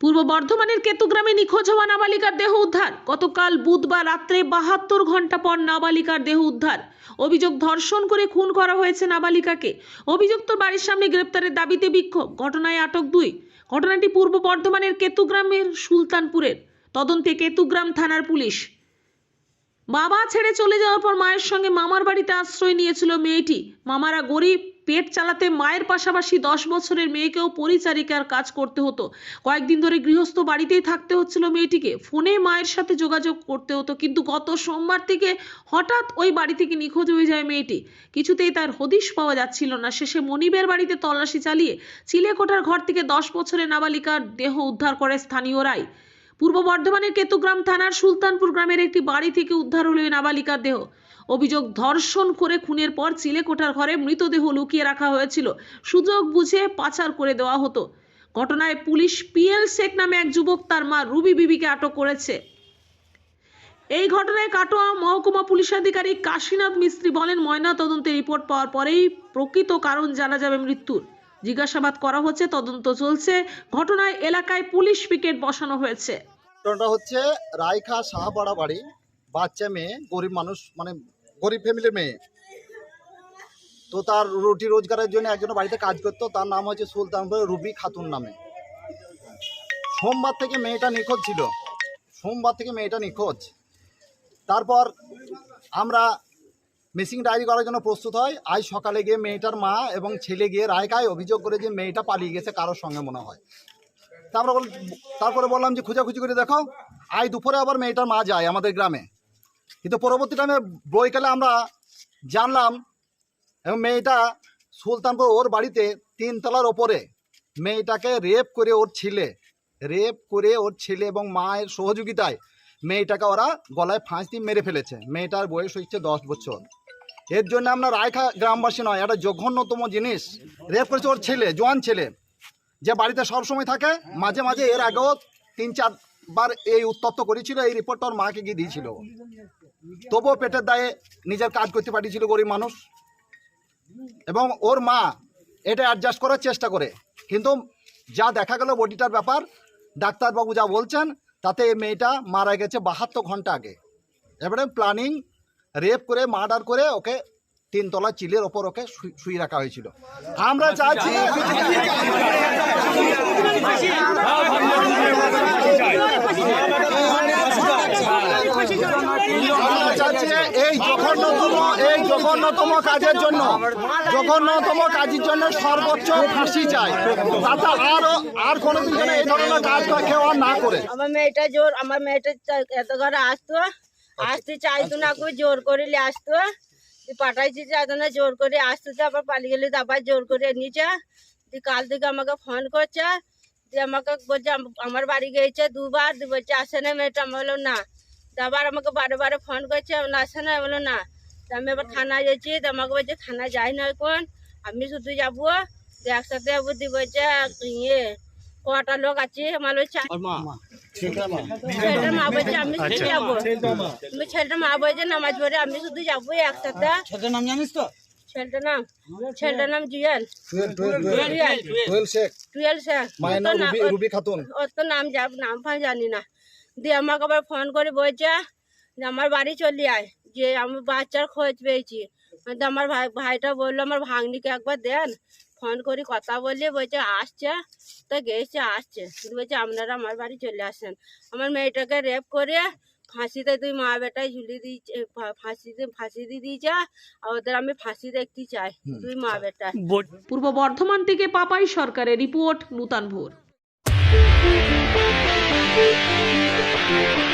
পূর্ব বর্ধমানের কেতুগ্রামে নিখোঁজ হওয়া নাবালিকার দেহ উদ্ধার। গতকাল বুধবার রাত্রে বাহাত্তর ঘণ্টা পর নাবালিকার দেহ উদ্ধার। অভিযোগ ধর্ষণ করে খুন করা হয়েছে নাবালিকাকে। অভিযুক্ত বাড়ির সামনে গ্রেপ্তারের দাবিতে বিক্ষোভ। ঘটনায় আটক দুই। ঘটনাটি পূর্ব বর্ধমানের কেতুগ্রামের সুলতানপুরের। তদন্তে কেতুগ্রাম থানার পুলিশ। বাবা ছেড়ে চলে যাওয়ার পর মায়ের সঙ্গে মামার বাড়িতে আশ্রয় নিয়েছিল মেয়েটি। মামারা গরিব পেট চালাতে মায়ের পাশাপাশি দশ বছরের মেয়েকেও পরিচারিকার কাজ করতে হতো। কয়েকদিন ধরে গৃহস্থ বাড়িতেই থাকতে হচ্ছিল মেয়েটিকে। ফোনে মায়ের সাথে যোগাযোগ করতে হতো, কিন্তু গত সোমবার থেকে হঠাৎ ওই বাড়ি থেকে নিখোঁজ হয়ে যায় মেয়েটি। কিছুতেই তার হদিশ পাওয়া যাচ্ছিল না। শেষে মনিবের বাড়িতে তল্লাশি চালিয়ে চিলেকোঠার ঘর থেকে দশ বছরের নাবালিকার দেহ উদ্ধার করে স্থানীয়রাই পূর্ব বর্ধমানের কেতুগ্রাম থানার সুলতানপুর গ্রামের একটি বাড়ি থেকে উদ্ধার হলো নাবালিকার দেহ। অভিযোগ ধর্ষণ করে খুনের পর চিলেকোঠার ঘরে মৃতদেহ লুকিয়ে রাখা হয়েছিল। সুযোগ বুঝে পাচার করে দেওয়া হতো। ঘটনায় পুলিশ পিএল শেখ নামে এক যুবক তার মা রুবি বিবিকে আটক করেছে। এই ঘটনায় কাটোয়া মহকুমা পুলিশ আধিকারিক কাশীনাথ মিস্ত্রি বলেন, ময়না তদন্তের রিপোর্ট পাওয়ার পরেই প্রকৃত কারণ জানা যাবে মৃত্যুর। জিজ্ঞাসাবাদ করা হচ্ছে, তদন্ত চলছে। ঘটনায় এলাকায় পুলিশ পিকেট বসানো হয়েছে। ঘটনাটা হচ্ছে রায়খা সাহাপাড়া বাড়ি। বাচ্চা মেয়ে, গরিব মানুষ মানে গরিব ফ্যামিলির মেয়ে। তো তার রুটি রোজগারের জন্য একজন বাড়িতে কাজ করতো, তার নাম হচ্ছে সুলতানপুর রুবি খাতুন নামে। সোমবার থেকে মেয়েটা নিখোঁজ ছিল। সোমবার থেকে মেয়েটা নিখোঁজ। তারপর আমরা মিসিং ডায়েরি করার জন্য প্রস্তুত হয় আজ সকালে গিয়ে মেয়েটার মা এবং ছেলে গিয়ে রায়কায় অভিযোগ করে যে মেয়েটা পালিয়ে গেছে কারোর সঙ্গে মনে হয়। তারপরে তারপরে বললাম যে খোঁজাখুঁজি করে দেখো। আজ দুপুরে আবার মেয়েটার মা যায় আমাদের গ্রামে। কিন্তু পরবর্তী টাইমে বইকালে আমরা জানলাম এবং মেয়েটা সুলতানপুর ওর বাড়িতে তিনতলার ওপরে মেয়েটাকে রেপ করে ওর ছেলে রেপ করে ওর ছেলে এবং মায়ের সহযোগিতায় মেয়েটাকে ওরা গলায় ফাঁস দিয়ে মেরে ফেলেছে। মেয়েটার বয়স হচ্ছে দশ বছর। এর জন্য আমরা রায়খা গ্রামবাসী নয়, একটা জঘন্যতম জিনিস রেপ করেছে ওর ছেলে, জোয়ান ছেলে। যে বাড়িতে সবসময় থাকে, মাঝে মাঝে এর আগেও তিন চারবার এই উত্তপ্ত করেছিল, এই রিপোর্টটা ওর মাকে গিয়ে দিয়েছিল। তবুও পেটের দায়ে নিজের কাজ করতে পাঠিয়েছিল গরিব মানুষ। এবং ওর মা এটা অ্যাডজাস্ট করার চেষ্টা করে। কিন্তু যা দেখা গেল বডিটার ব্যাপার, ডাক্তারবাবু যা বলছেন, তাতে এই মেয়েটা মারা গেছে বাহাত্তর ঘণ্টা আগে। এবারে প্ল্যানিং রেপ করে মার্ডার করে ওকে তিনতলা চিলের ওপর ওকে শুয়ে রাখা হয়েছিল। আমরা চাচ্ছি এই জঘন্যতম এই জঘন্যতম কাজের জন্য। জঘন্যতম কাজের জন্য সর্বোচ্চ ফাঁসি চাই। আরও আর কোনোদিন যেন এই ধরনের কাজ কেউ আর না করে। আমার মেয়েটা জোর, আমার মেয়েটা এত ঘরে আসতো। আসতে চাইতো না কই, জোর করে নিয়ে আসতো। পাঠাইছি চাইতো না জোর করে আসতো আবার পালিয়ে গেলে আবার জোর করে নিচে কাল থেকে আমাকে ফোন করছে। দিয়ে আমাকে বলছে আমার বাড়ি গিয়েছে দুবার। বলছে, আসে না মেয়েটা। আমি না। আবার আমাকে বারে বারে ফোন করছে বললাম, আসে না আমি বললাম না। আমি এবার থানায় যাচ্ছি তো আমাকে বলছে থানায় যাই না এখন আমি শুধু যাব একসাথে যাব। বলছে ইয়ে কটা লোক আছে? আমার বলছে ছেলেটার মা? বলছে আমি শুধু যাব। আমি ছেলেটার মা বলছে নামাজ পড়ে আমি শুধু যাব একসাথে। ছেলেটার নাম জানিস তো? ছেলেটার নাম ছেলেটার নাম জুয়েল। জুয়েল শেখ। টুয়েলভ স্যার মায়ের নাম রুবি রুবি খাতুন। ওর তো নাম যাব নাম ফাম জানি না। দিয়ে আমাকে আবার ফোন করে বলছে যে আমার বাড়ি চলে আয় যে আমি বাচ্চার খোঁজ পেয়েছি। তো আমার ভাই ভাইটা বলল আমার ভাগ্নিকে একবার দেন ফোন করে কথা বললে বলছে আসছে তো গেছে আসছে। বলছে আপনারা আমার বাড়ি চলে আসেন। আমার মেয়েটাকে রেপ করে ফাঁসিতে তুই মা বেটায় ঝুলিয়ে দিয়েছে ফাঁসিতে ফাঁসি দিয়ে দিয়েছে আর ওদের আমি ফাঁসি দেখতে চাই তুই মা বেটা পূর্ব বর্ধমান থেকে পাপাই সরকারের রিপোর্ট নূতন ভোর। Música